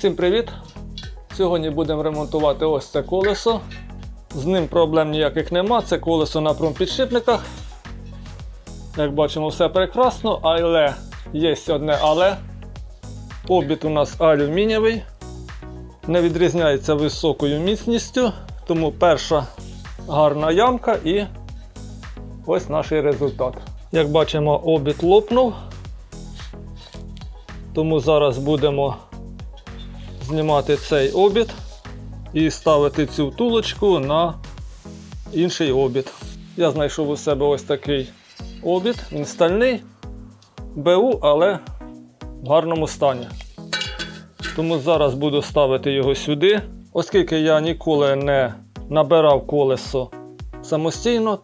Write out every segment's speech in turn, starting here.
Всім привіт! Сьогодні будемо ремонтувати ось це колесо. З ним проблем ніяких нема. Це колесо на промпідшипниках. Як бачимо, все прекрасно, але є одне але. Обід у нас алюмінієвий. Не відрізняється високою міцністю. Тому перша гарна ямка і ось наш результат. Як бачимо, обід лопнув. Тому зараз будемо знімати цей обід і ставити цю втулочку на інший обід. Я знайшов у себе ось такий обід, він стальний, БУ, але в гарному стані. Тому зараз буду ставити його сюди. Оскільки я ніколи не набирав колесо самостійно,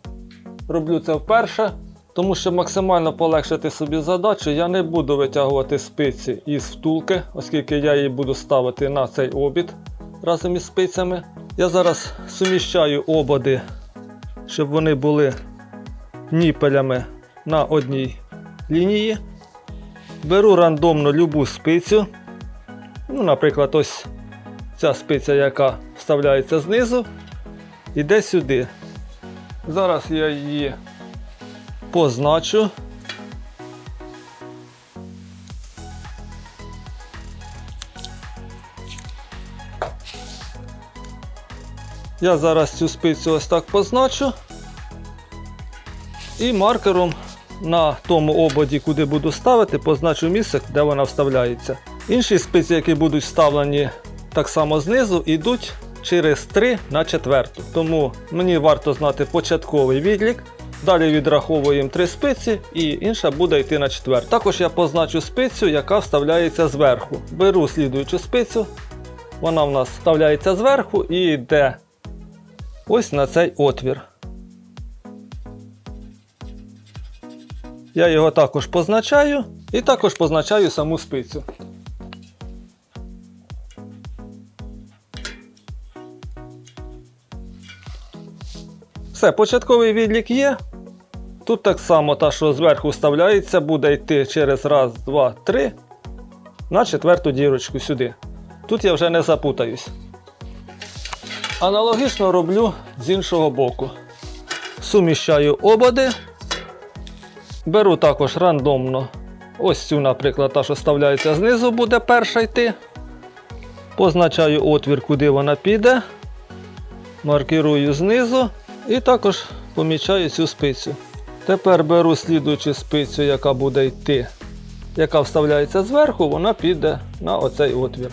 роблю це вперше. Тому щоб максимально полегшити собі задачу, я не буду витягувати спиці із втулки, оскільки я її буду ставити на цей обід разом із спицями. Я зараз суміщаю ободи, щоб вони були ніпелями на одній лінії. Беру рандомно любу спицю. Ну, Наприклад, ось ця спиця, яка вставляється знизу, іде сюди. Зараз я її позначу. Я зараз цю спицю ось так позначу. І маркером на тому ободі, куди буду ставити, позначу місце, де вона вставляється. Інші спиці, які будуть вставлені так само знизу, йдуть через 3 на четверту. Тому мені варто знати початковий відлік. Далі відраховуємо три спиці і інша буде йти на четверту. Також я позначу спицю, яка вставляється зверху. Беру слідуючу спицю, вона в нас вставляється зверху і йде ось на цей отвір. Я його також позначаю і також позначаю саму спицю. Все, початковий відлік є. Тут так само та, що зверху вставляється, буде йти через раз, два, три на четверту дірочку сюди. Тут я вже не запутаюсь. Аналогічно роблю з іншого боку. Суміщаю ободи. Беру також рандомно. Ось цю, наприклад, та, що вставляється знизу, буде перша йти. Позначаю отвір, куди вона піде. Маркірую знизу. І також помічаю цю спицю. Тепер беру слідуючу спицю, яка буде йти, яка вставляється зверху, вона піде на оцей отвір.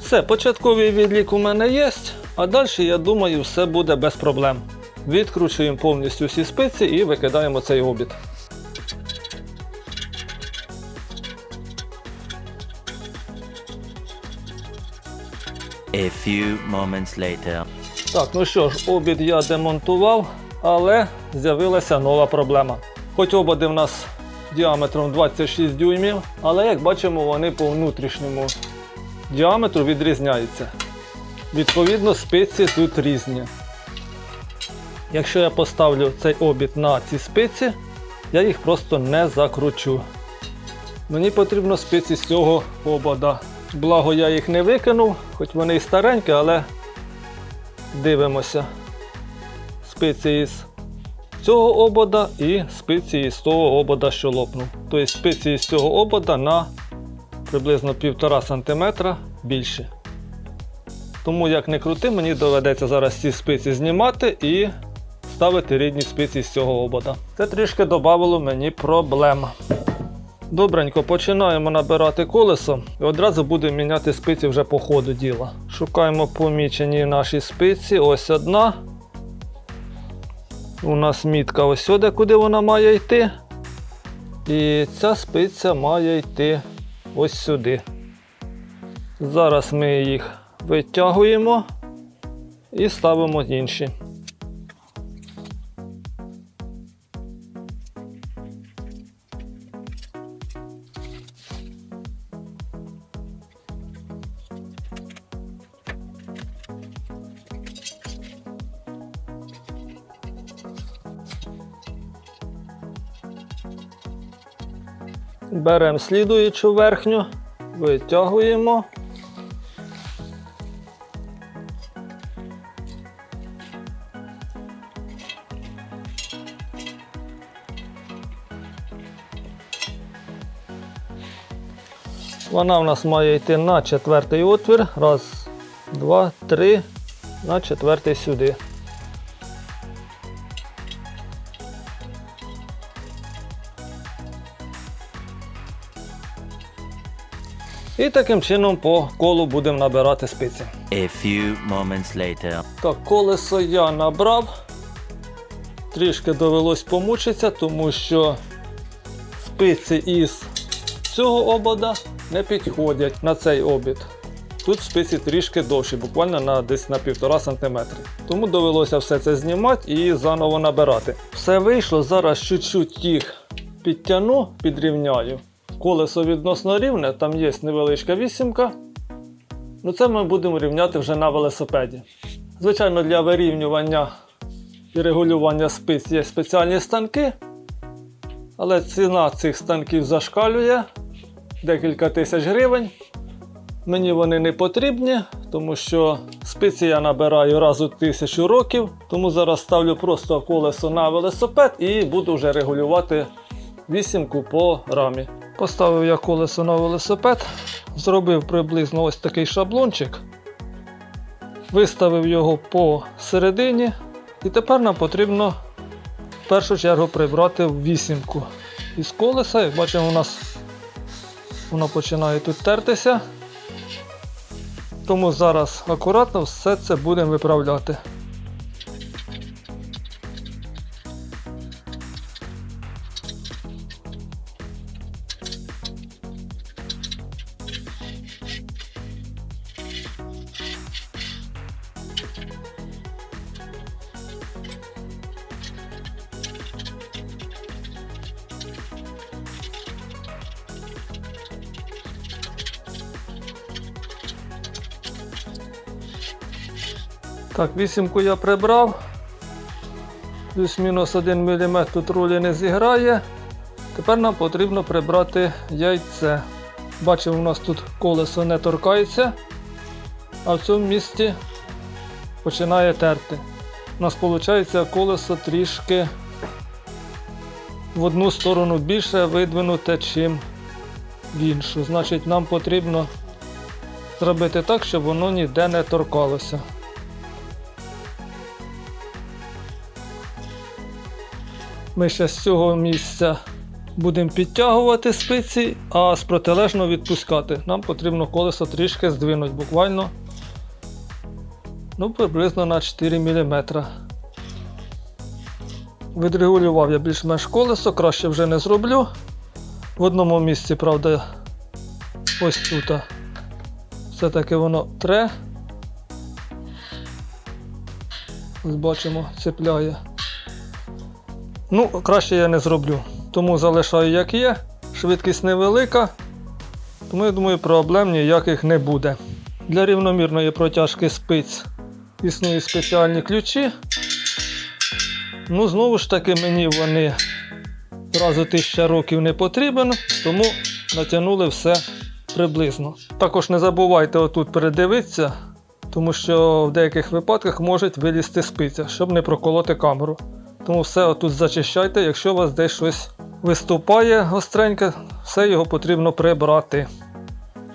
Все, початковий відлік у мене є, а далі, я думаю, все буде без проблем. Відкручуємо повністю всі спиці і викидаємо цей обід. A few moments later. Так, ну що ж, обід я демонтував, але з'явилася нова проблема. Хоч ободи в нас діаметром 26 дюймів, але як бачимо, вони по внутрішньому діаметру відрізняються. Відповідно, спиці тут різні. Якщо я поставлю цей обід на ці спиці, я їх просто не закручу. Мені потрібно спиці з цього обода. Благо я їх не викинув, хоч вони і старенькі, але дивимося. Спиці із цього обода і спиці із того обода, що лопнув. Тобто спиці із цього обода на приблизно 1,5 см більше. Тому як не крути, мені доведеться зараз ці спиці знімати і ставити рідні спиці з цього обода. Це трішки додавало мені проблем. Добренько, починаємо набирати колесо і одразу будемо міняти спиці вже по ходу діла. Шукаємо помічені наші спиці. Ось одна. У нас мітка ось сюди, куди вона має йти. І ця спиця має йти ось сюди. Зараз ми їх витягуємо і ставимо інші. Беремо слідуючу верхню, витягуємо. Вона в нас має йти на четвертий отвір. Раз, два, три, на четвертий сюди. І таким чином по колу будемо набирати спиці. A few moments later. Так, колесо я набрав. Трішки довелось помучитися, тому що спиці із цього обода не підходять на цей обід. Тут спиці трішки довші, буквально на десь на 1,5 см. Тому довелося все це знімати і заново набирати. Все вийшло, зараз чуть-чуть їх підтягну, підрівняю. Колесо відносно рівне, там є невеличка вісімка. Ну це ми будемо рівняти вже на велосипеді. Звичайно, для вирівнювання і регулювання спиць є спеціальні станки, але ціна цих станків зашкалює декілька тисяч гривень. Мені вони не потрібні, тому що спиці я набираю раз у тисячу років, тому зараз ставлю просто колесо на велосипед і буду вже регулювати вісімку по рамі. Поставив я колесо на велосипед, зробив приблизно ось такий шаблончик, виставив його по середині, і тепер нам потрібно в першу чергу прибрати вісімку із колеса. Як бачимо, у нас воно починає тут тертися. Тому зараз акуратно все це будемо виправляти. Так, вісімку я прибрав. Плюс-мінус 1 мм тут ролі не зіграє. Тепер нам потрібно прибрати яйце. Бачимо, у нас тут колесо не торкається, а в цьому місці починає терти. У нас виходить колесо трішки в одну сторону більше видвинуте, чим в іншу. Значить, нам потрібно зробити так, щоб воно ніде не торкалося. Ми ще з цього місця будемо підтягувати спиці, а з протилежного відпускати. Нам потрібно колесо трішки здвинути, буквально ну, приблизно на 4 мм. Відрегулював я більш-менш колесо, краще вже не зроблю. В одному місці, правда, ось тут. Все-таки воно тре. Ось бачимо, цепляє. Ну, краще я не зроблю. Тому залишаю як є. Швидкість невелика. Тому я думаю, проблем ніяких не буде. Для рівномірної протяжки спиць існують спеціальні ключі. Ну, знову ж таки, мені вони разу тисяча років не потрібен, тому натягнули все приблизно. Також не забувайте отут передивитися, тому що в деяких випадках можуть вилізти спиця, щоб не проколоти камеру. Тому все отут зачищайте, якщо у вас десь щось виступає гостреньке, все його потрібно прибрати.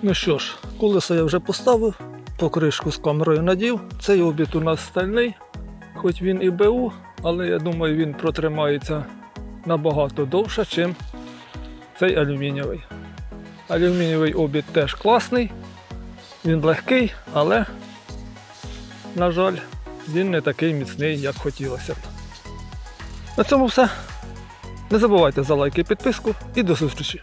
Ну що ж, колесо я вже поставив, покришку з камерою надів. Цей обід у нас стальний, хоч він і БУ, але я думаю, він протримається набагато довше, ніж цей алюмінієвий. Алюмінієвий обід теж класний, він легкий, але, на жаль, він не такий міцний, як хотілося б. На цьому все. Не забувайте за лайки і підписку і до зустрічі!